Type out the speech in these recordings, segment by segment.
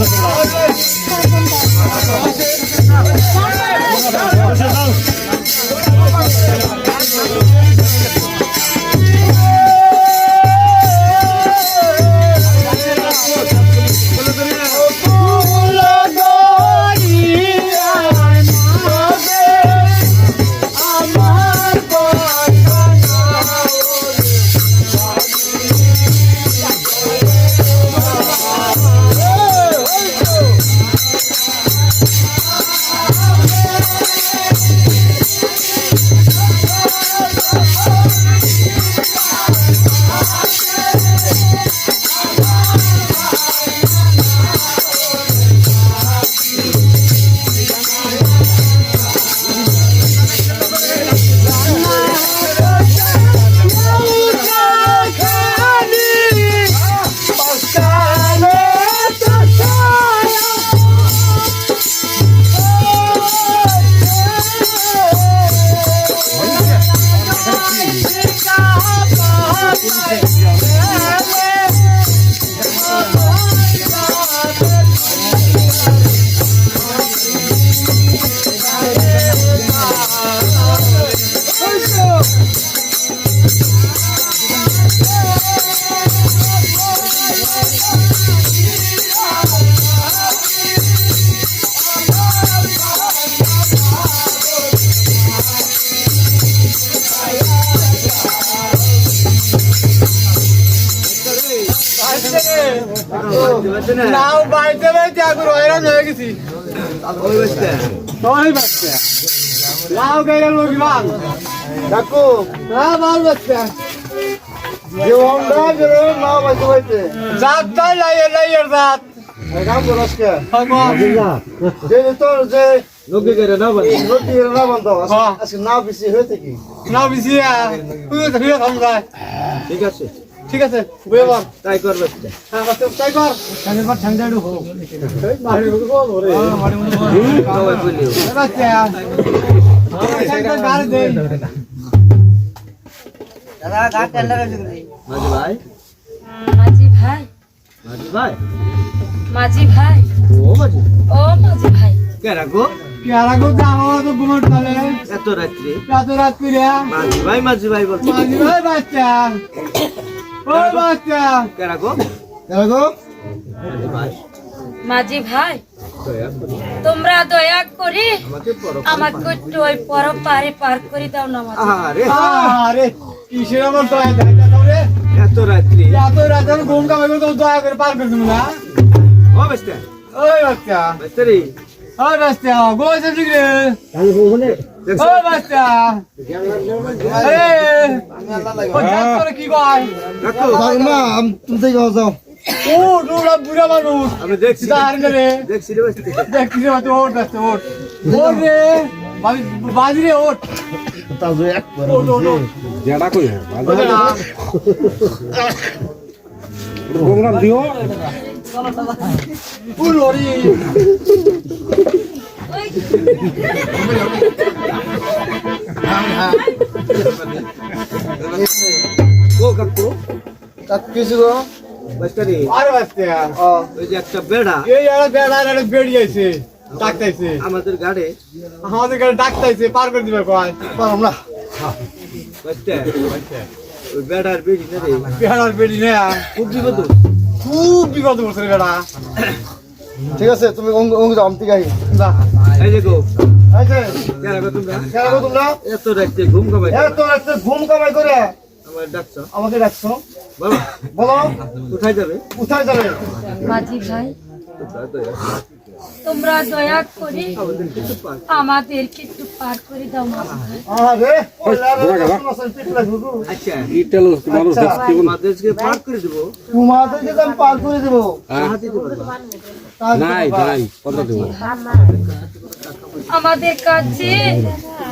আছে নাও বাইতে বাইতে আগুন হয়রান হয়ে গেছি। ওই বাচ্চা লাউ গেলে লোক বাল কাকু হ্যাঁ বাল বাচ্চা যে আমরা বেরো না বাইতে বাইতে। জাত তাই লাইয়ে লাইয়ের জাত। কাম করো আজকে। ভগবান যে তোর যে নৌকে করে না বলে রুটি না বন্ধ হ্যাঁ। আজকে না বেশি হয়েছে কি? নাও তুই তো ফিরে থাম ঠিক আছে। ঠিক আছে বুঝে বল। তাই কর বাচ্চা হ্যাঁ তাই কর। আমি কর ঠান্ডা একটু হোক মারি বল। বল। ওরে সবাই বলিও বাচ্চা ঠান্ডা গাড়ি দে। মাঝি ভাই? মাঝি ভাই। মাঝি ভাই? মাঝি ভাই। ও মাঝি ও মাঝি ভাই। কে রাখো পেয়ারা কো দাও তো ঘুমট তালে এত রাত্রি? রাত রাত করে মাঝি ভাই মাঝি ভাই বলছো মাঝি ভাই বাচ্চা। মাঝি ভাই তোমরা দয়া করে আমাকে একটু ওই পর পারে পার করে দাও না আরে আরে কিসের আমার দয়া দেখা দাও রে? এত রাত্রি। এত রাত আমি ঘুম কামাই করে দয়া করে পার করে না? ও বাচ্চা। ওই বাচ্চা। রে ওই বাচ্চা গোছে ঠিক রে দেখছ ওই বাচ্চা এ ও করে কি কয়? রাখো মা তুমি থেকে যাও। ও ডুবলা বুড়া মানুষ। আমি দেখছি দাঁড় রে দেখছি রে বাচ্চা দেখ কি রে বাচ্চা ওঠ বাচ্চা ওঠ। ওঠ রে। বাজি বাজি রে ওঠ। তা যে এক জেডা কই? না প্রোগ্রাম দিও। ও কিছু গো ওই যে একটা বেড়া এই বেড়া আর বেড়িয়েছে ডাকতাইছে আমাদের গাড়ে আমাদের কাছে ডাকতাইছে পার করে দিবে কয়। পারম না বাচ্চা ওই বেড়ার বেড়ি না রে পেহারার বেড়ি নে খুব বিপদ খুব বিপদ করছে রে বেড়া ঠিক আছে তুমি অঙ্গ যাও আমি থেকে আহি। এই যে গো। এত ঘুম কামাই এত রাতে ঘুম কামাই করে? আমার ডাকছো? আমাকে ডাকছো? বলো। কোথায় যাবে? কোথায় যাবে? মাঝি ভাই। তোমরা দয়া করে আমাদেরকে একটু পার করে দাও আচ্ছা পার করে দেবো। তোমাদেরকে আমি পার করে দেবো। নাই নাই দেব। আমাদের কাছে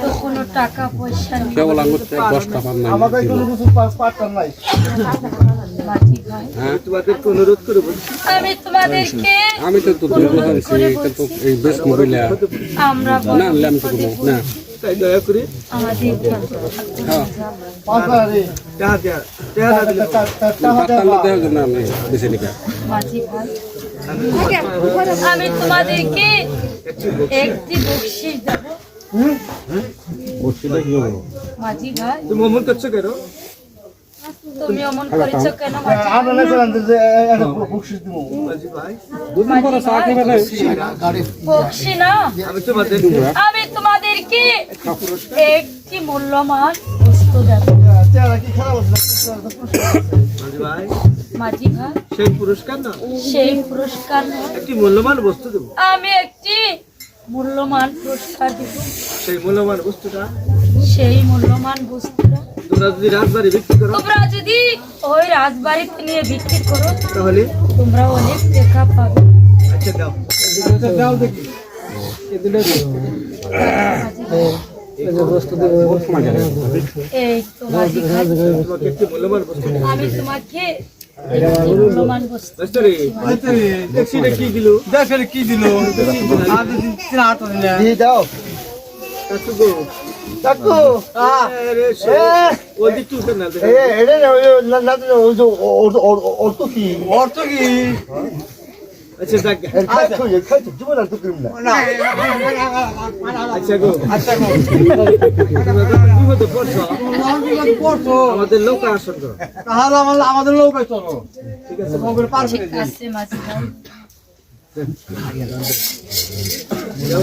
তো কোনো টাকা পয়সা নেই। কেবল আঙুর দশ টাকা নাই। আমাদের কোনো কিছু নাই। হ্যাঁ? অনুরোধ করব আমি তোমাদেরকে আমি তো এই বেশ মোবাইলে আমরা না আমি তো না। তাই দয়া করে। আমাদের হ্যাঁ। আমি মাঝি ভাই। আমি তোমাদেরকে একটি বকশিস দেব। বসছিটা কি মাঝি ভাই। তুমি অমন করছ কেন? তুমি অমন করেছ কেন? আমরা জানেন যে একটা বকশিস দিব। মাঝি ভাই দুদিন পরে চা খাবে না। বকশি না? আমি তোমাদের আমি তোমাদেরকে একটি মূল্যবান বস্তু দেব। চেহারা কি খারাপ হচ্ছে মাঝি ভাই। মাঝি ভাই। সেই পুরস্কার না? সেই পুরস্কার একটি মূল্যবান বস্তু দেবো। আমি একটি মূল্যবান পুরস্কার দেব। সেই মূল্যবান বস্তুটা? সেই মূল্যবান বস্তুটা। তোমরা যদি রাজবাড়ি বিক্রি করো তোমরা যদি ওই রাজবাড়িতে নিয়ে বিক্রি করো তাহলে? তোমরা অনেক টাকা পাবে। আচ্ছা দাও। দাও দেখি। আমি তোমাকে আচ্ছা রে ট্যাক্সিটা কি দিল? দেখ কি দিল। আর দিন তিন আট দিন দিয়ে দাও। তো কি? অর্থ কি? আচ্ছা যাক। এর খাই তো এর খাই তো জীবন আর তো করিম না। না। আচ্ছা গো। আচ্ছা গো। বিপদে পড়ছো। আমাদের লোক আসন করো তাহলে আমাদের আমাদের লোক চলো। ঠিক আছে। ওগুলো পার করে দিই আছে মাঝি ভাই যাও, যাও,